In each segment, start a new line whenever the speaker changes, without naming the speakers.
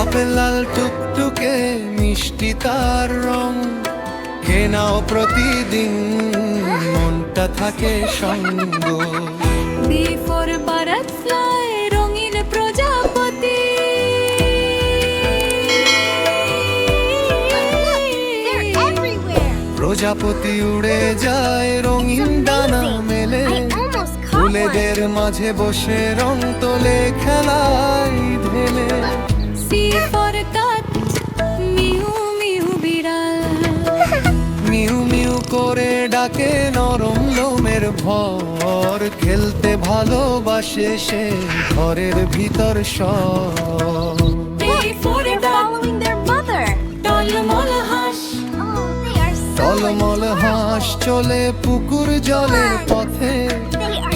Apple লাল টুকটুকে মিষ্টি তার রং। কেনাও প্রতিদিন মনটা থাকে সঙ্গ।
বি ফর বাটারফ্লাই রঙিন প্রজাপতি।
প্রজাপতি উড়ে যায় রঙিন ডানা মেলে। ফুলেদের মাঝে বসে রং তোলে খেলায় ঢেলে।
সি ফর কাট মিউ মিউ বিড়াল।
মিউ মিউ করে ডাকে নরম লোমের ভর। খেলতে ভালোবাসে সে ঘরের ভিতর সব.
টলমল হাঁস।
Oh,
চলে পুকুর জলের পথে।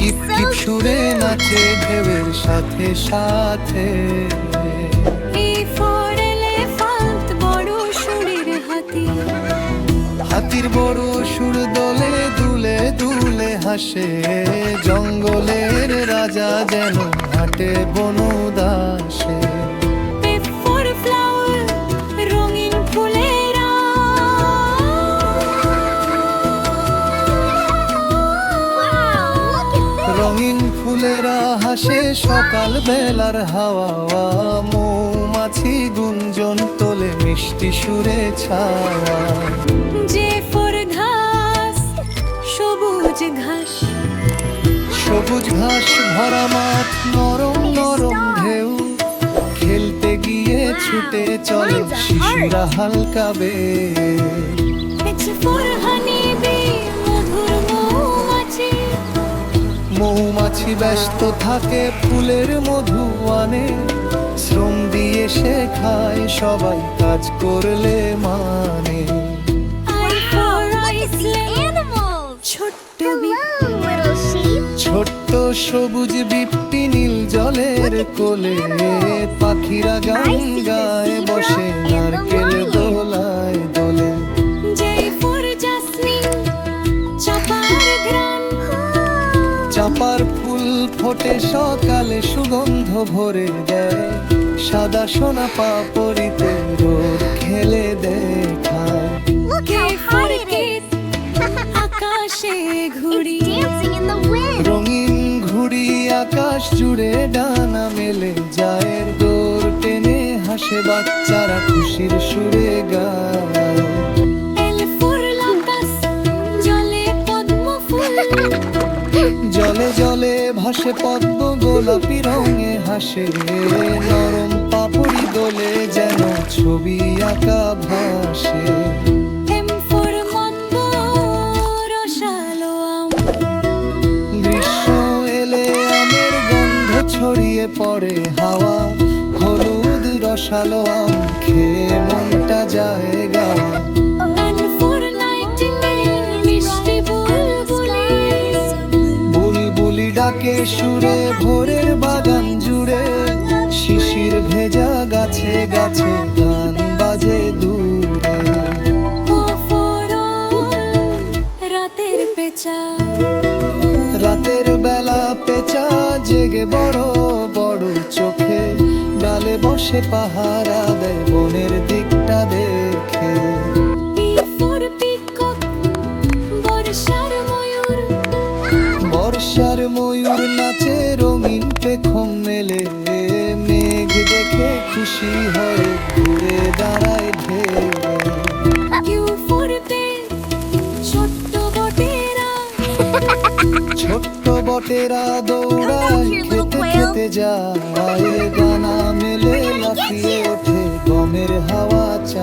টিপ টিপ সুরে নাচে ঢেউয়ের সাথে সাথে। হাতির বড় সুর দলে দুলে দুলে হাসে। জঙ্গলের রাজা যেন হাটে বনদাসে
ফুলেরা
হাসে সকাল বেলার হাওয়া মৌমাছি গুঞ্জন তোলে মিষ্টি সুরে ছাওয়া
যে ফর ঘাস সবুজ ঘাস।
সবুজ ঘাস ভরা মাঠ নরম নরম ঢেউ। খেলতে গিয়ে ছুটে চলে শিশুরা হালকা বে
মৌমাছি
ব্যস্ত থাকে ফুলের মধু আনে শ্রম দিয়ে সে খায় সবাই কাজ করলে মানে.
ছোট্ট.
ছোট্ট সবুজ বিপ্তি নীল জলের কোলে পাখিরা গান গায় বসে নারকেল
চাপার
ফুল ফোটে সকালে সুগন্ধ ভরে দেয় সাদা সোনা পাপড়িতে রোদ খেলে দেখায়.
আকাশে ঘুড়ি.
রঙিন ঘুড়ি আকাশ জুড়ে ডানা মেলে জায়ের দৌড় টেনে হাসে বাচ্চারা খুশির সুরে গায়। ভাসে পদ্ম গোলাপি রঙে হাসে নরম পাপড়ি দোলে যেন ছবি আঁকা ভাসে। ছড়িয়ে পড়ে হাওয়া হলুদ রসালো আম। খেয়ে মনটা যায় গাওয়া। সুরে ভোরের বাগান জুড়ে শিশির ভেজা গাছে গাছে গান বাজে দূরে
রাতের পেঁচা।
রাতের বেলা পেঁচা জেগে বড় বড় চোখে। ডালে বসে পাহারা দেয় বনের দিকটা দেখে
ময়ূর
নাচে রঙিন পেখম মেলে। মেঘ দেখে খুশি হয়ে ঘুরে দাঁড়ায়
bear, ছোট্ট বটেরা।
ছোট্ট বটেরা দৌড়ায় খেতে. খেতে যায়। দানা মেলে লাফিয়ে ওঠে গমের হাওয়া চায়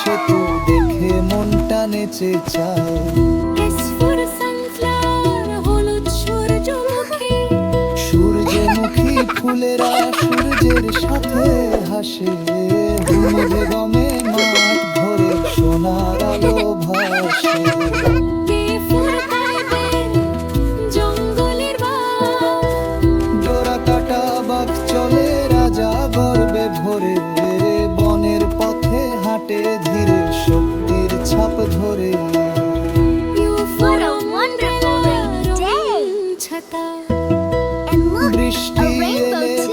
সেতু দেখে মনটা নেচে চায়
সূর্যমুখী।
ফুলেরা সূর্যের সাথে হাসে বৃষ্টি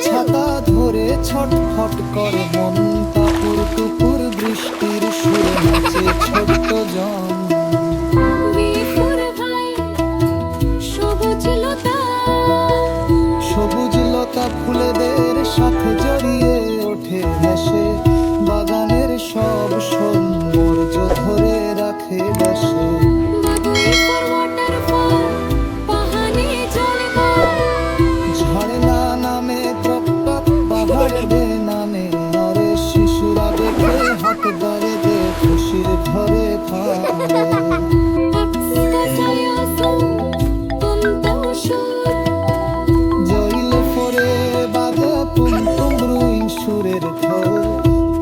ছাতা ধরে ছটফট করে মন।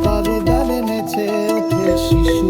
তার ডালে শিশু